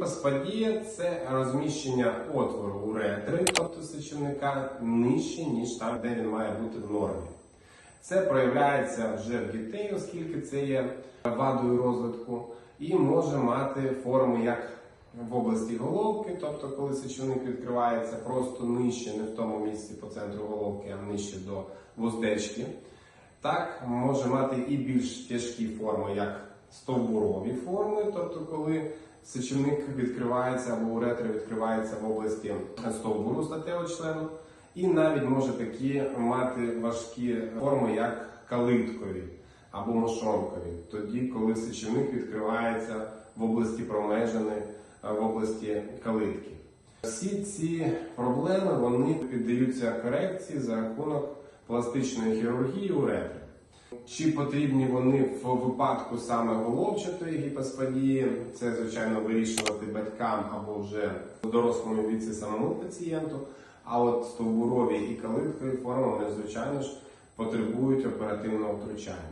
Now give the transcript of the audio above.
Гіпосподія це розміщення отвору уретри, тобто сечівника, нижче, ніж там, де він має бути в нормі. Це проявляється вже в дітей, оскільки це є вадою розвитку, і може мати форму як в області головки, тобто коли сечівник відкривається просто нижче, не в тому місці по центру головки, а нижче до вуздечки. Так, може мати і більш тяжкі форми, як стовбурові форми, тобто коли сечівник відкривається або уретра відкривається в області стовбуру статевого члену, і навіть може такі мати важкі форми, як калиткові або мошонкові, тоді, коли сечівник відкривається в області промежини, в області калитки. Всі ці проблеми вони піддаються корекції за рахунок пластичної хірургії уретри. Чи потрібні вони в випадку саме головчатої гіпосподії, це звичайно вирішувати батькам або вже в дорослому віці самому пацієнту. А от стовбурові і калиткові форми, вони звичайно ж потребують оперативного втручання.